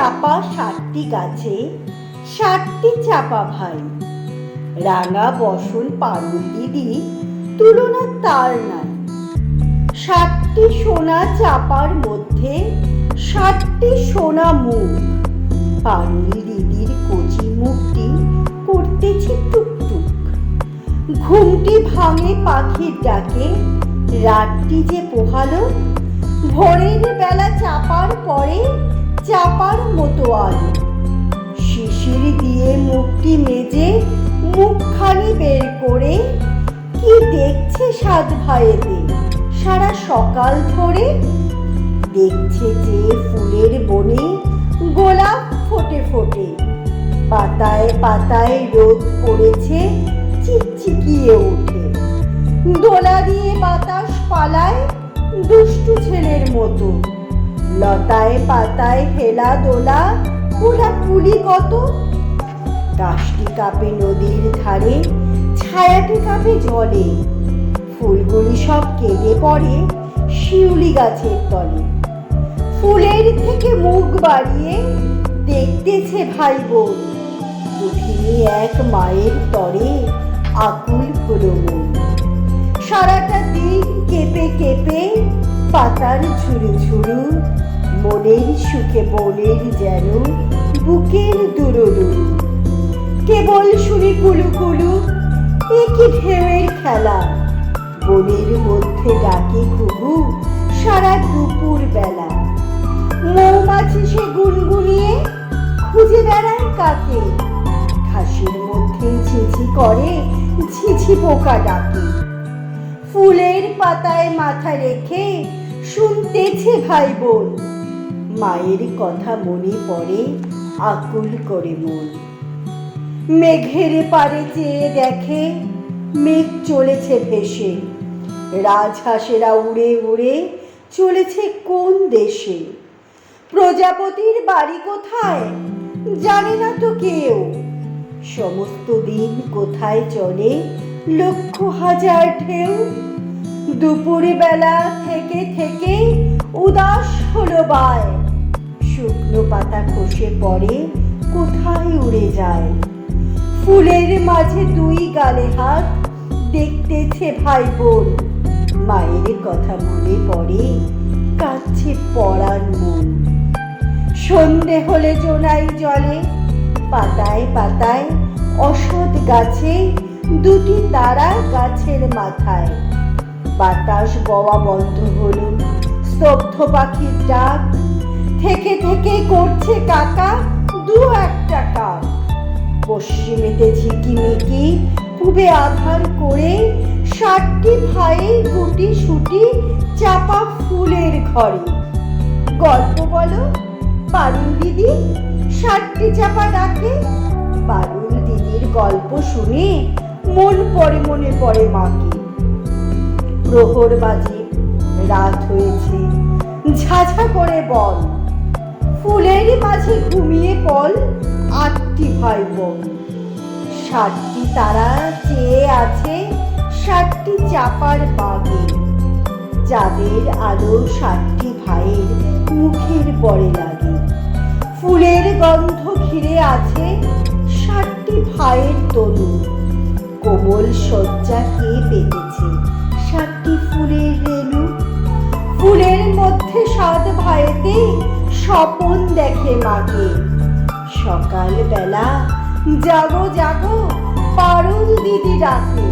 চাপা ষাটটি গাছে ষাটটি চাপা ভাই। রাঙা বসন পারুল দিদি, তুলনা তার নাই। ষাটটি সোনা চাপার মধ্যে ষাটটি সোনা মুখ। পারুল দিদির কচি মুখটি করতেছে টুকটুক। ঘুমটি ভাঙে পাখির ডাকে, রাতটি যে পোহালো, ভোরের বেলা চাপার পরে চাপার মতো আলো। শিশির দিয়ে মুখটি মেজে মুখখানি বের করে কি দেখছে সাত ভাইয়েতে? সারা সকাল ধরে দেখছে যে ফুলের বনে গোলাপ ফোটে ফোটে। পাতায় পাতায় রোদ পড়েছে, চিকচিকিয়ে ওঠে। দোলা দিয়ে বাতাস পালায় দুষ্টু ছেলের মতো। লতায় পাতায় হেলা দোলা কুলা কুলি কত? কাশটি কাপে নদীর ধারে, ছায়াটি কাপে জলে। ফুলগুলি সব কেঁদে পড়ে শিউলি গাছের তলে। ফুলের থেকে মুখ বাড়িয়ে দেখতেছে ভাই বোন দুঃখিনী এক মায়ের তরে আকুল হলো মন। সারাটা দিন কেঁপে কেঁপে পাতার ঝুরু ঝুরু মনের সুখে বনের যেন বুকের দুরু দুরু কেবল শুনি কুলু কুলু এ কি ঢেউয়ের খেলা। বনের মধ্যে ডাকে ঘুঘু, সারা দুপুর বেলা। মৌমাছি সে গুনগুনিয়ে খুঁজে বেড়ায় কাকে? ঘাসের মধ্যে ঝিঝি করে ছিছি পোকা ডাকে। ফুলের পাতায় মাথা রেখে শুনতেছে ভাই বোন মায়ের কথা মনে পড়ে আকুল করে মন। মেঘের পারে চেয়ে দেখে মেঘ চলেছে ভেসে। রাজহাঁসেরা উড়ে উড়ে চলেছে কোন দেশে? প্রজাপতির বাড়ি কোথায়? জানে না তো কেউ। সমস্ত দিন কোথায় চলে? লক্ষ হাজার ঢেউ? দুপুরে বেলা থেকে থেকে উদাস হলো বায়। শুকনো পাতা খসে পড়ে, কোথায় উড়ে যায়? ফুলের মাঝে দুই গালে হাত দেখতেছে ভাই বোন মায়ের কথা মনে পড়ে কাছে পড়ার মন। সন্ধে হলে জোনাই জলে, পাতায় পাতায় অসৎ গাছে, দুটি তারা গাছের মাথায়। বাতাস বওয়া বন্ধ হলো। স্তব্ধ পাখির ডাক। থেকে থেকে করছে কাকা দু একটা কাক। পশ্চিমেতে ঝিকিমিকি পূবে আধার করে ষাটটি ভাইয়ের গুটি সুটি চাপা ফুলের ঘরে। গল্প বলো পারুল দিদি ষাটটি চাপা ডাকে। পারুল দিদির গল্প শুনে মন পড়ে মনে পড়ে মাকে। প্রহর বাজে রাত হয়েছে। ঝাঝা করে বল, ফুলের মাঝে ঘুমিয়ে পল আটটি ভাই বোন। সাতটি তারা চেয়ে আছে, সাতটি চাপার বাগে। যাদের আলো সাতটি ভাইয়ের মুখের পরে লাগে। ফুলের গন্ধ ঘিরে আছে ষাটটি ভাইয়ের তনু। কোমল শয্যা কে পেতেছে ভাইতে স্বপন দেখে মাকে। সকালবেলা জাগো জাগো পারুল দিদি ডাকে